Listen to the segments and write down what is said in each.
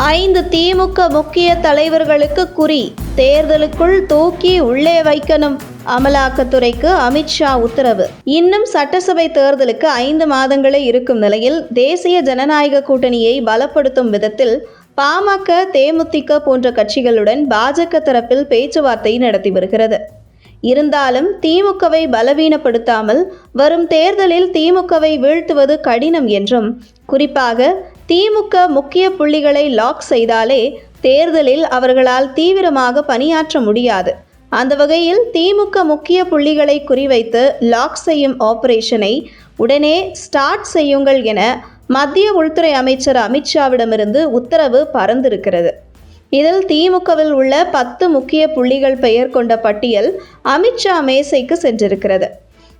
ஐந்து திமுக முக்கிய தலைவர்களுக்கு குறி. தேர்தலுக்குள் தூக்கி உள்ளே வைக்கணும். அமலாக்கத்துறைக்கு அமித்ஷா உத்தரவு. இன்னும் சட்டசபை தேர்தலுக்கு ஐந்து மாதங்களே இருக்கும் நிலையில் தேசிய ஜனநாயக கூட்டணியை பலப்படுத்தும் விதத்தில் பாமக தேமுதிக போன்ற கட்சிகளுடன் பாஜக தரப்பில் பேச்சுவார்த்தை நடத்தி வருகிறது. இருந்தாலும் திமுகவை பலவீனப்படுத்தாமல் வரும் தேர்தலில் திமுகவை வீழ்த்துவது கடினம் என்றும் குறிப்பாக திமுக முக்கிய புள்ளிகளை லாக் செய்தாலே தேர்தலில் அவர்களால் தீவிரமாக பணியாற்ற முடியாது. அந்த வகையில் திமுக முக்கிய புள்ளிகளை குறிவைத்து லாக் செய்யும் ஆபரேஷனை உடனே ஸ்டார்ட் செய்யுங்கள் என மத்திய உள்துறை அமைச்சர் அமித்ஷாவிடமிருந்து உத்தரவு பறந்திருக்கிறது. இதில் திமுகவில் உள்ள பத்து முக்கிய புள்ளிகள் பெயர் கொண்ட பட்டியல் அமித்ஷா மேசைக்கு சென்றிருக்கிறது.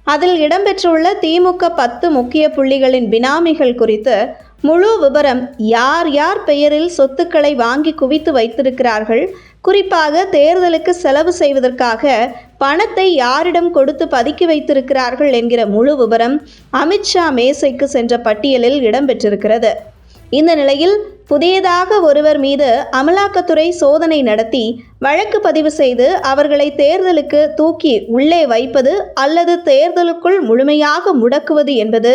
அதில் இடம்பெற்றுள்ள திமுக பத்து முக்கிய புள்ளிகளின் பினாமிகள் குறித்து முழு விவரம் யார் யார் பெயரில் சொத்துக்களை வாங்கி குவித்து வைத்திருக்கிறார்கள்? குறிப்பாக தேர்தலுக்கு செலவு செய்வதற்காக பணத்தை யாரிடம் கொடுத்து பதுக்கி வைத்திருக்கிறார்கள் என்கிற முழு விவரம் அமித்ஷா மேசைக்கு சென்ற பட்டியலில் இடம்பெற்றிருக்கிறது. இந்த நிலையில் புதியதாக ஒருவர் மீது அமலாக்கத்துறை சோதனை நடத்தி வழக்கு பதிவு செய்து அவர்களை தேர்தலுக்கு தூக்கி உள்ளே வைப்பது அல்லது தேர்தலுக்குள் முழுமையாக முடக்குவது என்பது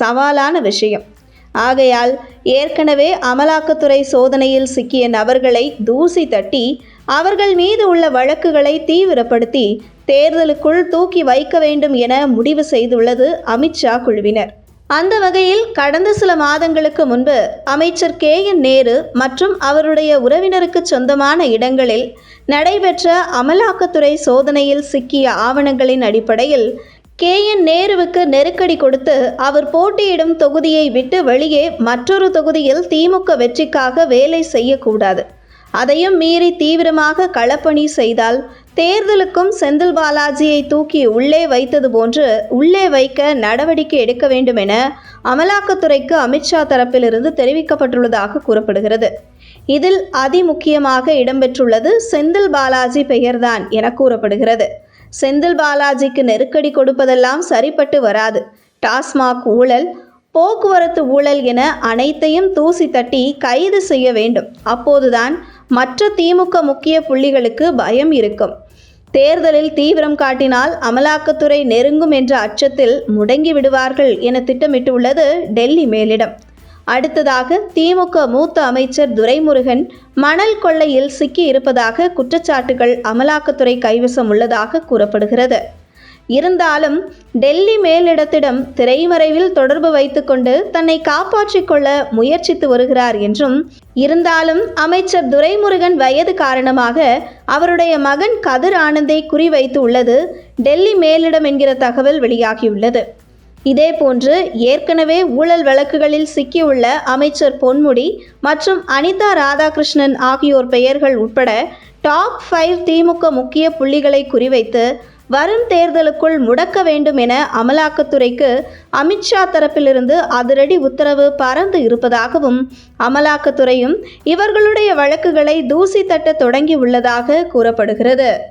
சவாலான விஷயம். ஆகையால் ஏற்கனவே அமலாக்கத்துறை சோதனையில் சிக்கிய நபர்களை தூசி தட்டி அவர்கள் மீது உள்ள வழக்குகளை தீவிரப்படுத்தி தேர்தலுக்குள் தூக்கி வைக்க வேண்டும் என முடிவு செய்துள்ளது அமித்ஷா குழுவினர். அந்த வகையில் கடந்த சில மாதங்களுக்கு முன்பு அமைச்சர் கே. என். நேரு மற்றும் அவருடைய உறவினருக்கு சொந்தமான இடங்களில் நடைபெற்ற அமலாக்கத்துறை சோதனையில் சிக்கிய ஆவணங்களின் அடிப்படையில் கே என் நேருவுக்கு நெருக்கடி கொடுத்து அவர் போட்டியிடும் தொகுதியை விட்டு வெளியே மற்றொரு தொகுதியில் திமுக வெற்றிக்காக வேலை செய்யக்கூடாது. அதையும் மீறி தீவிரமாக களப்பணி செய்தால் தேர்தலுக்கும் செந்தில் பாலாஜியை தூக்கி உள்ளே வைத்தது போன்று உள்ளே வைக்க நடவடிக்கை எடுக்க வேண்டும் என அமலாக்கத்துறைக்கு அமித்ஷா தரப்பிலிருந்து தெரிவிக்கப்பட்டுள்ளதாக கூறப்படுகிறது. இதில் அதிமுக்கியமாக இடம்பெற்றுள்ளது செந்தில் பாலாஜி பெயர்தான் என கூறப்படுகிறது. செந்தில் பாலாஜிக்கு நெருக்கடி கொடுப்பதெல்லாம் சரிப்பட்டு வராது. டாஸ்மாக் ஊழல் போக்குவரத்து ஊழல் என அனைத்தையும் தூசி தட்டி கைது செய்ய வேண்டும். அப்போதுதான் மற்ற திமுக முக்கிய புள்ளிகளுக்கு பயம் இருக்கும். தேர்தலில் தீவிரம் காட்டினால் அமலாக்கத்துறை நெருங்கும் என்ற அச்சத்தில் முடங்கி விடுவார்கள் என திட்டமிட்டுள்ளது டெல்லி மேலிடம். அடுத்ததாக திமுக மூத்த அமைச்சர் துரைமுருகன் மணல் கொள்ளையில் சிக்கி இருப்பதாக குற்றச்சாட்டுகள் அமலாக்கத்துறை கைவசம் உள்ளதாக கூறப்படுகிறது. இருந்தாலும் டெல்லி மேலிடத்திடம் திரைமறைவில் தொடர்பு வைத்துக்கொண்டு தன்னை காப்பாற்றிக் கொள்ள முயற்சித்து வருகிறார் என்றும் இருந்தாலும் அமைச்சர் துரைமுருகன் வயது காரணமாக அவருடைய மகன் கதிர் ஆனந்தை குறிவைத்து உள்ளது டெல்லி மேலிடம் என்கிற தகவல் வெளியாகியுள்ளது. இதேபோன்று ஏற்கனவே ஊழல் வழக்குகளில் சிக்கியுள்ள அமைச்சர் பொன்முடி மற்றும் அனிதா ராதாகிருஷ்ணன் ஆகியோர் பெயர்கள் உட்பட டாப் ஃபைவ் திமுக முக்கிய புள்ளிகளை குறிவைத்து வரும் தேர்தலுக்குள் முடக்க வேண்டும் என அமலாக்கத்துறைக்கு அமித்ஷா தரப்பிலிருந்து அதிரடி உத்தரவு பறந்து இருப்பதாகவும் அமலாக்கத்துறையும் இவர்களுடைய வழக்குகளை தூசி தட்ட தொடங்கி உள்ளதாக கூறப்படுகிறது.